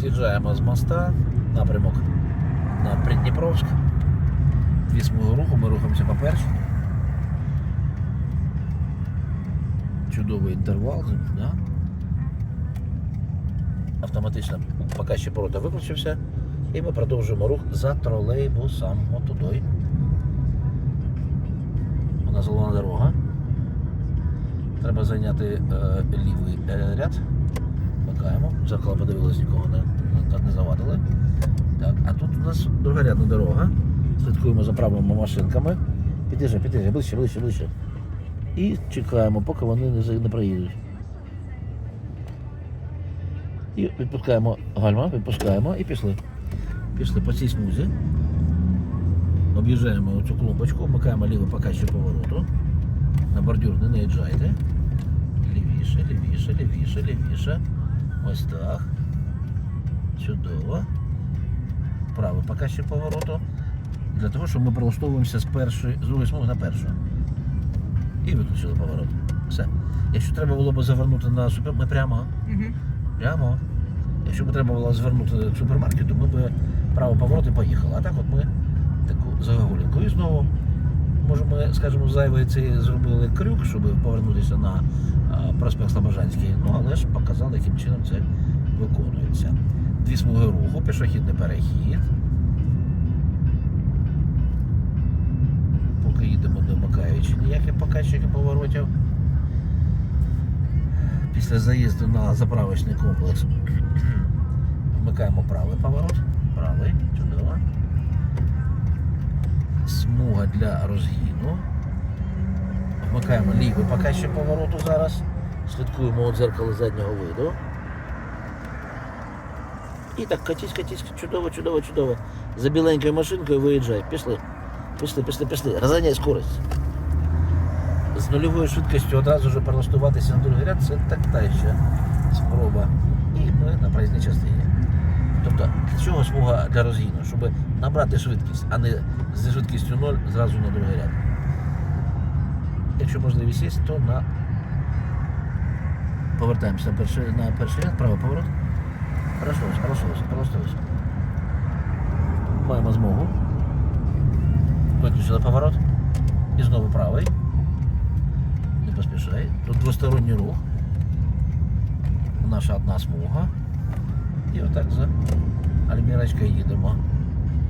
З'їжджаємо з моста, напрямок на Придніпровськ. Дві смуги руху, ми рухаємося по першій. Чудовий інтервал, да? автоматично поки ще порота виключився. І ми продовжуємо рух за тролейбусом. От туди. У нас головна дорога. Треба зайняти е, лівий е, ряд. Макаємо. В Зеркало подивилось, нікого не, не, завадили. Так, а тут у нас другорядна дорога. Слідкуємо за правими машинками. Під'їжджай, під'їжджай, ближче, ближче, ближче. І чекаємо, поки вони не, не проїдуть. І відпускаємо гальма, відпускаємо і пішли. Пішли по цій смузі. Об'їжджаємо цю клумбочку, вмикаємо ліве покажче повороту. На бордюр не наїжджайте. Лівіше, лівіше, лівіше, лівіше. Ось так. Чудово. Праве покажче повороту. Для того, щоб ми прилаштовуємося з першої, з другої смуги на першу. І виключили поворот. Все. Якщо треба було б завернути на супер, ми прямо. Угу. Прямо. Якщо б треба було звернути к супермаркету, ми б право поворот і поїхали. А так от ми таку загогулянку. І знову, може, ми, скажімо, зайвий цей зробили крюк, щоб повернутися на проспект Слобожанський. Ну, але ж показали, яким чином це виконується. Дві смуги руху, пішохідний перехід. Поки їдемо не вмикаючи ніяких показчиків поворотів. Після заїзду на заправочний комплекс вмикаємо правий поворот. Правий, чудово. Смуга для розгіну. Вмикаємо лівий поки ще повороту зараз. Слідкуємо у дзеркало заднього виду. І так, катись, катись, чудово, чудово, чудово. За біленькою машинкою виїжджай. Пішли. Пішли, пішли, пішли. Розганяй скорость з нульовою швидкістю одразу ж перелаштуватися на другий ряд, це так та ще спроба. І ми на проїзній частині. Тобто, чого смуга для розгіну? Щоб набрати швидкість, а не зі швидкістю 0 зразу на другий ряд. Якщо можливість є, то на повертаємося на перший, на перший ряд, правий поворот. Пройшлося, пройшлося, пройшлося. Маємо змогу. Виключили поворот. І знову правий. Не поспішай. Тут двосторонній рух. Наша одна смуга. І отак за альмірочкою їдемо.